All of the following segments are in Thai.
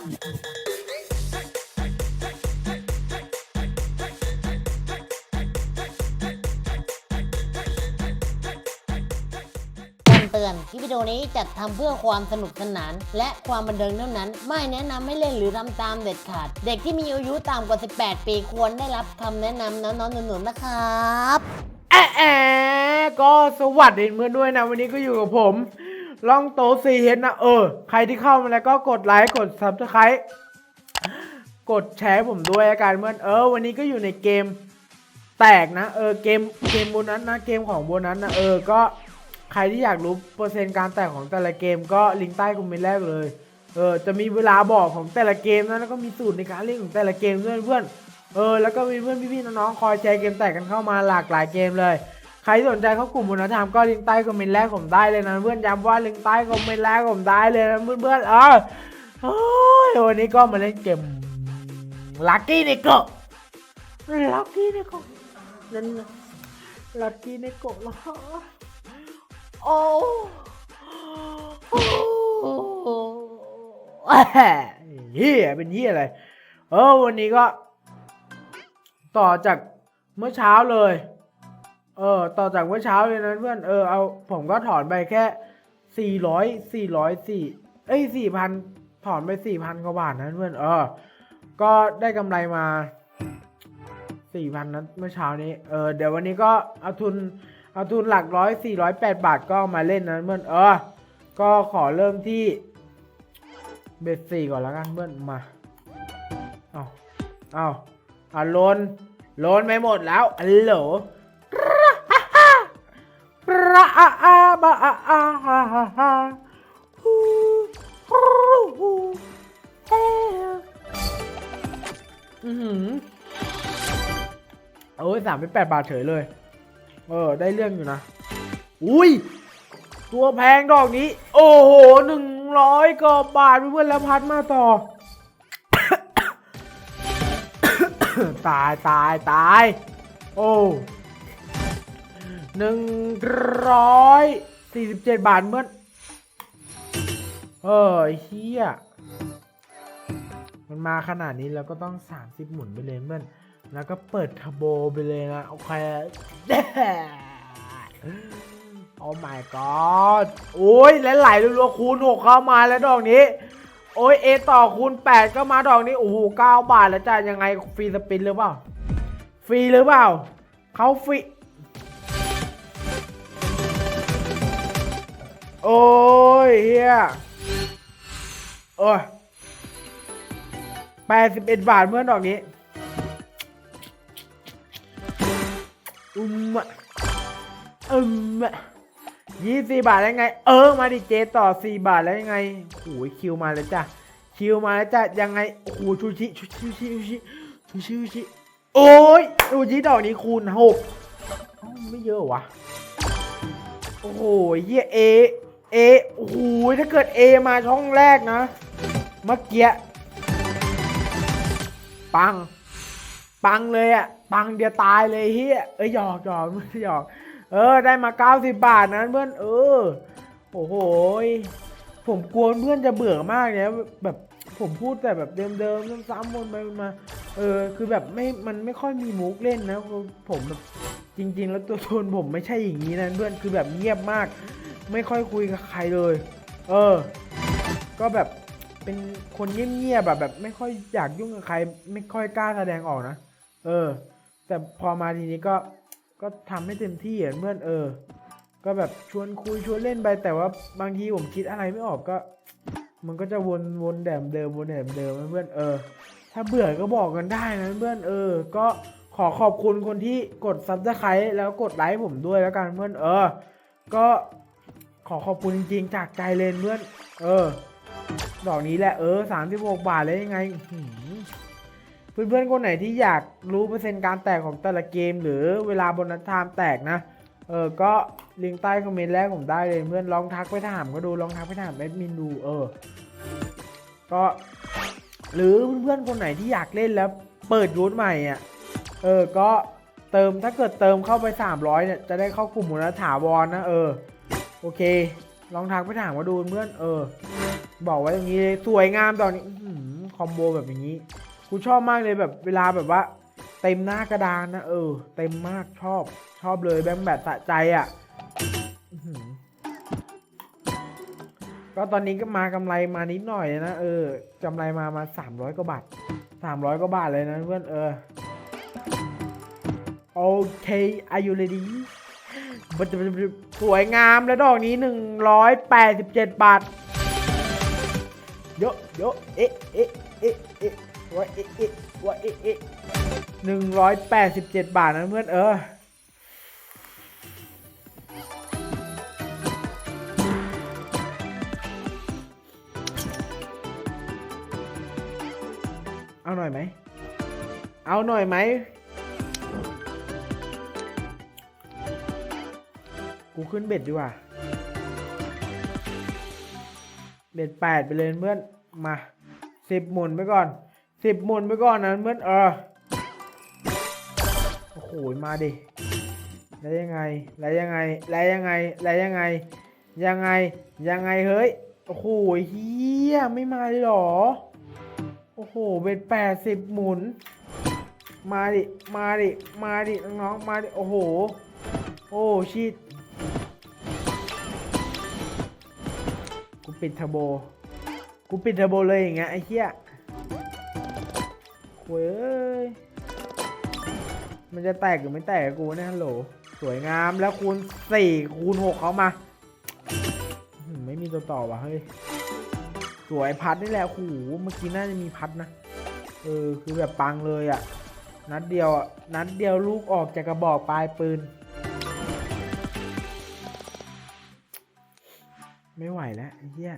คำเตือนคลิปวิดีโอนี้จัดทำเพื่อความสนุกสนาน และความบันเทิงเท่านั้น ไม่แนะนำให้เล่นหรือทำตามเด็ดขาด เด็กที่มีอายุต่ำกว่า 18 ปีควรได้รับคำแนะนำน้องๆหนูๆนะครับ แอะแอะก็สวัสดีเพื่อนด้วยนะ วันนี้ก็อยู่กับผม ล่องโตซีเฮดนะเออ ใครที่เข้ามาแล้วก็กดไลค์ กดซับสไครต์กดแชร์ผมด้วยอาการเพื่อนเออ วันนี้ก็อยู่ในเกมแตกนะ เออ เกม เกมโบนัสนะ เกมของโบนัสนะ เออ ก็ใครที่อยากรู้เปอร์เซ็นต์การแตกของแต่ละเกมก็ลิงก์ใต้คอมเมนต์แรกเลย เออ จะมีเวลาบอกของแต่ละเกมนะ แล้วก็มีสูตรในการเล่นของแต่ละเกมด้วยเพื่อน เออ แล้วก็มีเพื่อนพี่ๆน้องๆคอยแชร์เกมแตกกันเข้ามาหลากหลายเกมเลย ใครสนใจเข้ากลุ่มบุญธรรมก็ลิงก์ใต้คอมเมนต์แรกผมได้เลยนะเพื่อนย้ำว่าลิงก์ใต้คอมเมนต์แรกผมได้เลยนะเพื่อนๆเออโอ้ยวันนี้ก็มาเล่นเกมลัคกี้ในเกะลัคกี้ในเกะนั่นลัคกี้ในเกะเหรอโอ้โอ้เฮียเป็นเฮียอะไร เออวันนี้ก็ ต่อจากเมื่อเช้าเลย เออต่อจากเมื่อเช้าเลยนะเพื่อน เออเอาผมก็ถอนไปแค่สี่ร้อยสี่ร้อยสี่เอ้ยสี่พันถอนไปสี่พันกว่าบาทนะเพื่อน เออ ก็ได้กำไรมาสี่พันนั้นเมื่อเช้านี้ เออเดี๋ยววันนี้ก็เอาทุนเอาทุนหลักร้อยสี่ร้อยแปดบาทก็มาเล่นนะเพื่อน เออ ก็ขอเริ่มที่เบ็ดสี่ก่อนแล้วกันเพื่อนมา เอาเอาอะโลนโลนไปหมดแล้วอัลโหล อาอาบะอาอาฮาฮาฮาฮูฮูฮูเฮ้อือหือโอ้ยสามเป็นแปดบาทเฉยเลย เออ ได้เรื่องอยู่นะ อุ้ย ตัวแพงดอกนี้ โอ้โหหนึ่งร้อยกว่าบาทเพื่อนแล้วพัดมาต่อ ตายตายตาย โอ้ หนึ่งร้อยสี่สิบเจ็ดบาทเมื่อเออเฮียมันมาขนาดนี้แล้วก็ต้องสามสิบหมุนไปเลยเมื่อนแล้วก็เปิดทบโบไปเลยนะ โอเค โอ้ my god โอ้ยและไหลรัวๆคูณหกเข้ามาแล้วดอกนี้ โอ้ยเอต่อคูณ 8 ก็มาดอกนี้ โอ้โห9บาทแล้วจ้ะยังไง ฟรีสปินหรือเปล่า ฟรีหรือเปล่า เขาฟรี โอ้ยเฮียโอ้ย81บเอ็ดบาทเมื่อดอกนี้ อืมอืมยี่สิบาทแล้วไง เออ มาดิเจต่อสี่บาทแล้วยังไงโอ้ยคิวมาแล้วจ้ะ คิวมาแล้วจ้ะ ยังไง โอ้โหชูชิชูชิชูชิชูชิชูชิโอ้ยชูชิดอกนี้คูณหกไม่เยอะวะโอ้โหเฮียเอ เอโอ้โหถ้าเกิดเอมาช่องแรกนะ เมื่อกี้ปัง ปังเลยอะปังเดียวตายเลยเฮียเอ้ยหยอกหยอกไม่หยอก เออ ได้มา 90 บาทนะเพื่อน เออ โอ้โห ผมกลัวเพื่อนจะเบื่อมากเนี่ยแบบผมพูดแต่แบบเดิมๆซ้ำๆวนไปวนมา เออ คือแบบไม่ มันไม่ค่อยมีมุกเล่นนะ ผมแบบจริง ๆ แล้วตัวตนผมไม่ใช่อย่างนี้นะเพื่อน คือแบบเงียบมาก ไม่ค่อยคุยกับใครเลย เออ ก็แบบเป็นคนเงียบๆแบบแบบไม่ค่อยอยากยุ่งกับใคร ไม่ค่อยกล้าแสดงออกนะ เออ แต่พอมาทีนี้ก็ก็ทำให้เต็มที่อะเพื่อนเออ ก็แบบชวนคุยชวนเล่นไปแต่ว่าบางทีผมคิดอะไรไม่ออกก็ มันก็จะวนวนแดมเดิมวนแดมเดิมนะเพื่อนเออ ถ้าเบื่อก็บอกกันได้นะเพื่อนเออ ก็ขอขอบคุณคนที่กดซับสไครต์แล้วกดไลค์ผมด้วยแล้วกันเพื่อนเออ ก็ ขอขอบคุณจริงๆจากใจเลยเพื่อน เออ ดอกนี้แหละเออสามสิบหกบาทเลยยังไงอื้อหือเพื่อนๆคนไหนที่อยากรู้เปอร์เซ็นต์การแตกของแต่ละเกม หรือเวลาบนัสไทม์แตกนะ เออ ก็ลิงก์ใต้คอมเมนต์แรกผมได้เลยเพื่อนลองทักไปถามก็ดูลองทักไปถามแอดมินดู เออ ก็ หรือเพื่อนๆคนไหนที่อยากเล่นแล้วเปิดรูทใหม่อะ เออ ก็เติมถ้าเกิดเติมเข้าไป 300เนี่ยจะได้เข้ากลุ่มมูลถาวรนะเออ โอเค ลองทักไปถามมาดูเพื่อนเออ บอกไว้อย่างนี้เลยสวยงามตอนนี้อื้อมโบแบบอย่างนี้กูชอบมากเลยแบบเวลาแบบว่า เต็มหน้ากระดานนะเออ เต็มมากชอบชอบเลยแบงแบบสะใจอะ่ะก็ตอนนี้ก็มากำไรมานิดหน่อยนะเออกำไรมามาสามร้อยกว่าบาทสามร้อยกว่าบาทเลยนะเพื่อนเออโอเค are you ready บัดบัดบัด สวยงามแล้วดอกนี้ 187 บาท เยอะเยอะเอ๊ะเอ๊ะเอ๊ะเอ๊ะว่าเอ๊ะเอ๊ะว่าเอ๊ะเอ๊ะ187บาทนะเพื่อนเออเอาหน่อยไหม เอาหน่อยไหม กูขึ้นเบ็ดดีกว่า เบ็ดแปดไปเลยเพื่อน มาสิบหมุนไปก่อนสิบหมุนไปก่อนนะเพื่อนเออ โอ้โห มาดิ แล้วยังไง แล้วยังไง แล้วยังไง แล้วยังไง ยังไง ยังไงเฮ้ย โอ้โหเฮียไม่มาเลยหรอ โอ้โห เบ็ดแปดสิบหมุน มาดิ มาดิ มาดิ น้องๆ มาดิ โอ้โห โอ้ชิด ปิดเทอร์โบ กูปิดเทอร์โบเลยอย่างเงี้ยไอ้เหี้ยโว้ย มันจะแตกหรือไม่แตกกูเนี่ยฮัลโหล สวยงามแล้วคูณสี่คูณหกเขามา ไม่มีตัวต่อว่ะเฮ้ย สวยพัดนี่แหละโอ้โหเมื่อกี้น่าจะมีพัดนะ เออ คือแบบปังเลยอะ่ะ นัดเดียวนัดเดียวลูกออกจากกระบอกปลายปืน ไม่ไหวแล้วไอ้เหี้ย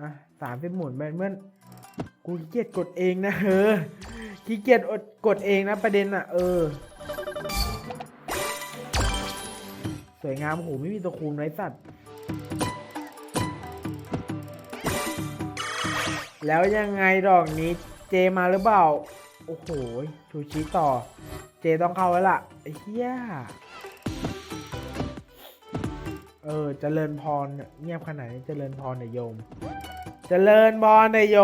อะสามสิบหมุนไปเมื่อนกูขี้เกียจกดเองนะเออขี้เกียจอดกดเองนะประเด็นอะ เออ สวยงามโหไม่มีตัวคูณไรสัตว์ แล้วยังไงดอกนี้เจมาหรือเปล่า โอ้โหชูชีต่อ เจต้องเข้าแล้วล่ะไอ้เหี้ย เออเจริญพรเงียบขนาดนี้เจริญพรเนี่ยโยมเจริญพรเนี่ยโย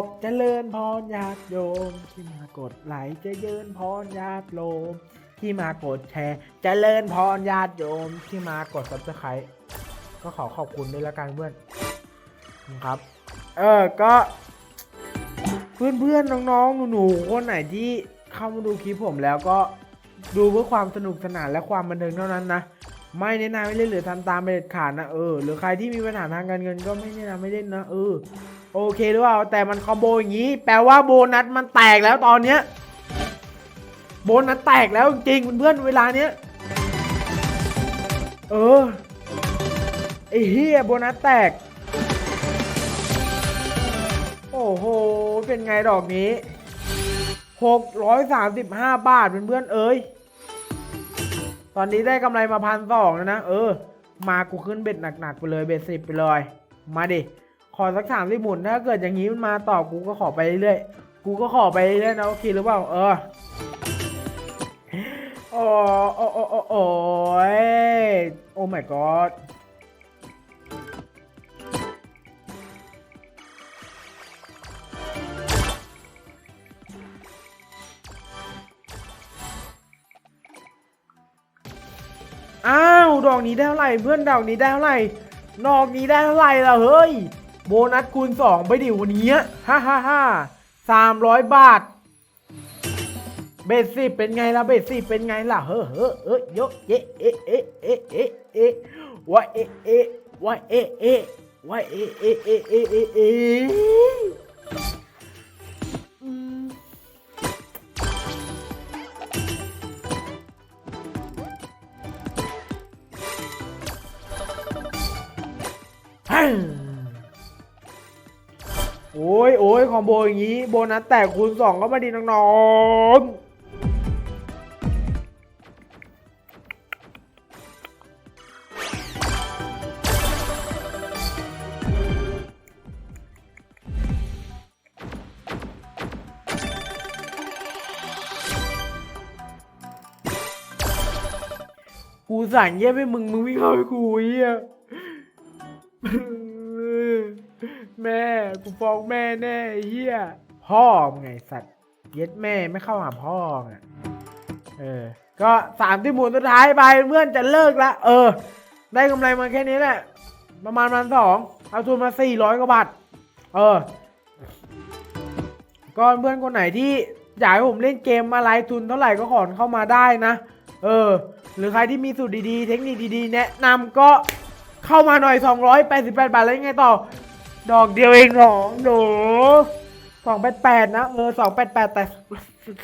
มเจริญพรญาติโยมที่มากดไลค์เจริญพรญาติโยมที่มากดแชร์เจริญพรญาติโยมที่มากดซับสไครต์ก็ขอขอบคุณด้วยละกันเพื่อนนะครับ เออก็เพื่อนๆน้องๆหนูๆคนไหนที่เข้ามาดูคลิปผมแล้วก็ดูเพื่อความสนุกสนานและความบันเทิงเท่านั้นนะ ไม่แนะนำให้เล่นหรือทำตามไปเด็ดขาดนะเออหรือใครที่มีปัญหาทางการเงินก็ไม่แนะนำให้เล่นนะเออโอเคหรือเปล่าแต่มันคอมโบอย่างนี้ แปลว่าโบนัสมันแตกแล้วตอนเนี้ยโบนัสแตกแล้วจริงเพื่อนเวลาเนี้ยเออไอ้เฮียโบนัสแตก โอ้โห เป็นไงดอกนี้ 635 บาทเพื่อนๆเอ้ย ตอนนี้ได้กำไรมาพันสองแล้วนะ เออ มากูขึ้นเบ็ดหนักๆไปเลยเบ็ดสิบไปเลย มาดิ ขอสักสามสิบหมุน ถ้าเกิดอย่างนี้มันมาต่อกูก็ขอไปเรื่อยๆ กูก็ขอไปเรื่อยๆนะโอเคหรือเปล่า เออโอ้โอ้โอ้โอ้โอ้ยโอ้ my god อ้าวดอกนี้ได้เท่าไหร่เพื่อนดอกนี้ได้เท่าไหร่ดอกนี้ได้เท่าไหร่ล่ะเฮ้ย โบนัสคูณสองไปดิวันนี้ฮ่าฮ่าฮ่าสามร้อยบาท เบสสิเป็นไงล่ะเบสสิเป็นไงล่ะเฮ้อเฮ้อเอ้ยโยะเอะเอ๊ะเอ๊ะเอ๊ะเอ๊ะเอ๊ะวะเอะเอะวะเอะเอะวะเอ๊ะเอ๊ะเอ๊ะเอ๊ะ โอ้ยโอ้ยคอมโบอย่างนี้ โบนัสแตกคูณสองก็มาดีน้องๆกูสั่งเยี่ยมให้มึง มึงไม่งเข้าให้กูเยี่ย แม่กูฟ้องแม่แน่ไอ้เฮียพ่อมึงไงสัตว์เย็ดแม่ไม่เข้าหาพ่อไงเออ ก็สามที่หมุนสุดท้ายไปเพื่อนจะเลิกละเออ ได้กำไรมาแค่นี้แหละ ประมาณพันสองเอาทุนมาสี่ร้อยกว่าบาทเออก็เพื่อนคนไหนที่อยากให้ผมเล่นเกมอะไรทุนเท่าไหร่ก็ขอเข้ามาได้นะ เออ หรือใครที่มีสูตรดีๆ เทคนิคดีๆ แนะนำก็เข้ามาหน่อย 288 บาทแล้วยังไงต่อ ดอกเดียวเองหรอหนู288นะเออ288แปดแปดแต่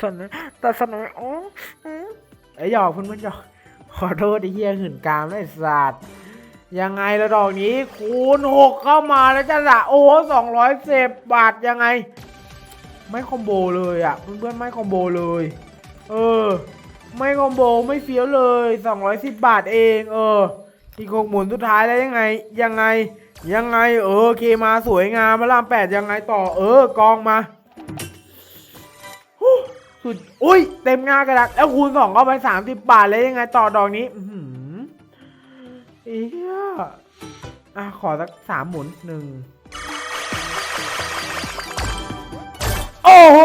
สนแต่สนอ๋ออืมไอ้ยหยอกเพื่อนๆหยอกขอโทษไอเหี้ยหื่นกามไอ้สัตว์ยังไงละดอกนี้คูณ6เข้ามาแล้วจะละโอ้210บาทยังไง ไม่คอมโบเลยอะ เพื่อนๆไม่คอมโบเลย เออ ไม่คอมโบไม่เฟี้ยวเลย210บาทเอง เอออีกหกหมุนสุดท้ายแล้วยังไง ยังไง ยังไงเออโอเคมาสวยงามมาลามแปดยังไงต่อ เออกองมาสุดอุ้ยเต็มงากระดักแล้วคูณสองเข้าไป30บาทแล้วยังไงต่อดอกนี้อือหือเอียอะขอสักสามหมุนหนึ่งโอ้โห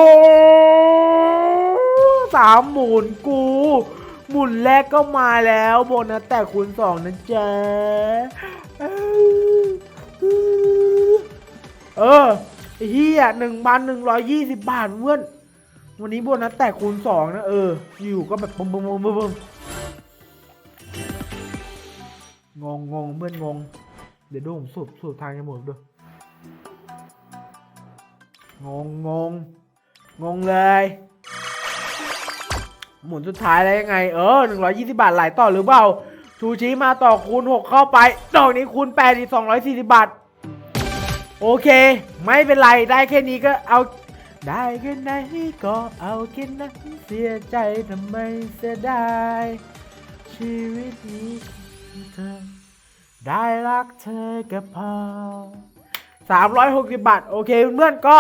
สามหมุนกู หมุนแรกก็มาแล้วโบนัสแต่คูณสองนะจ๊ อไอ้เฮียหนึ่งพันหนึ่งร้อยยี่สิบบาทเพื่อน วันนี้โบนัสแต่คูณสองนะ เออ อยู่ก็แบบบึ้มบึ้มบึ้มบึ้มงงงงเพื่อนงง เดี๋ยวดูผมสูบสูบทางจมูกดูงงงงงงเลย หมุนสุดท้ายแล้วยังไง เออ120บาทไหลต่อหรือเปล่า ชูชีมาต่อคูณ6เข้าไปดอกนี้คูณ8อีก240บาท โอเค ไม่เป็นไรได้แค่นี้ก็เอา ได้แค่ไหนก็เอาแค่นั้นเสียใจทำไมเสียดายชีวิตนี้เธอได้รักเธอก็พอ360 บาท โอเคเพื่อนก็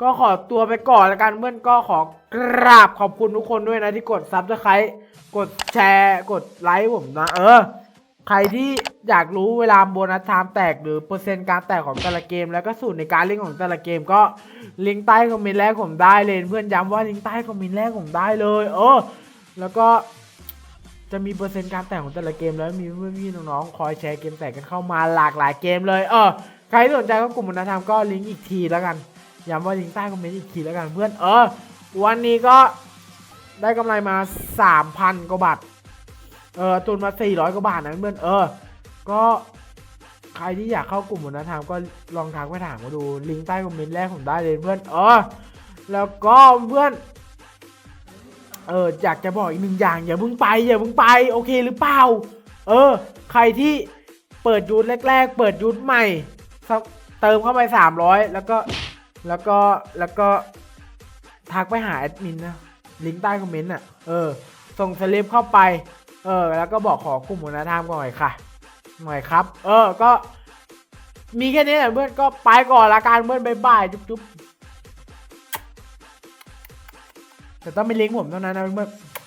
ก็ขอตัวไปก่อนละกันเพื่อนก็ขอกราบขอบคุณทุกคนด้วยนะที่กดซับสไครต์กดแชร์ กดไลค์ผมนะ เออ ใครที่อยากรู้เวลาโบนัสไทม์แตกหรือเปอร์เซ็นต์การแตกของแต่ละเกม แล้วก็สูตรในการเล่นของแต่ละเกมก็ลิงก์ใต้คอมเมนต์แรกผมได้เลยเพื่อนย้ำว่าลิงก์ใต้คอมเมนต์แรกผมได้เลย เออ แล้วก็จะมีเปอร์เซ็นต์การแตกของแต่ละเกม แล้วมีเพื่อนพี่น้องๆคอยแชร์เกมแตกกันเข้ามาหลากหลายเกมเลยเออใครสนใจก็กลุ่มวัฒนธรรมก็ลิงก์อีกทีแล้วกันย้ำว่าลิงก์ใต้คอมเมนต์อีกทีแล้วกันเพื่อนเออ วันนี้ก็ได้กำไรมา3,000กว่าบาท เออทุนมา 400 กว่าบาทนะเพื่อนเออ ก็ใครที่อยากเข้ากลุ่มวัฒนธรรมก็ลองทักไปถามมาดูลิงก์ใต้คอมเมนต์แรกผมได้เลยเพื่อนเออแล้วก็เพื่อน เอออยากจะบอกอีกหนึ่งอย่างอย่าเพิ่งไปอย่าเพิ่งไปโอเคหรือเปล่า เออ ใครที่เปิดยูทแรก ๆ เปิดยูทใหม่เติมเข้าไป 300 แล้วก็แล้วก็แล้วก็ทักไปหาแอดมินนะลิงก์ใต้คอมเมนต์อะเออส่งสลิปเข้าไป เออ แล้วก็บอกขอคุ้มวัฒนธรรมก่อนหน่อยค่ะ หน่อยครับ เออ ก็ มีแค่นี้แหละเพื่อนก็ไปก่อนละกันเพื่อนบายบายจุ๊บๆแต่ต้องไม่เลี้ยงผมเท่านั้นนะเพื่อน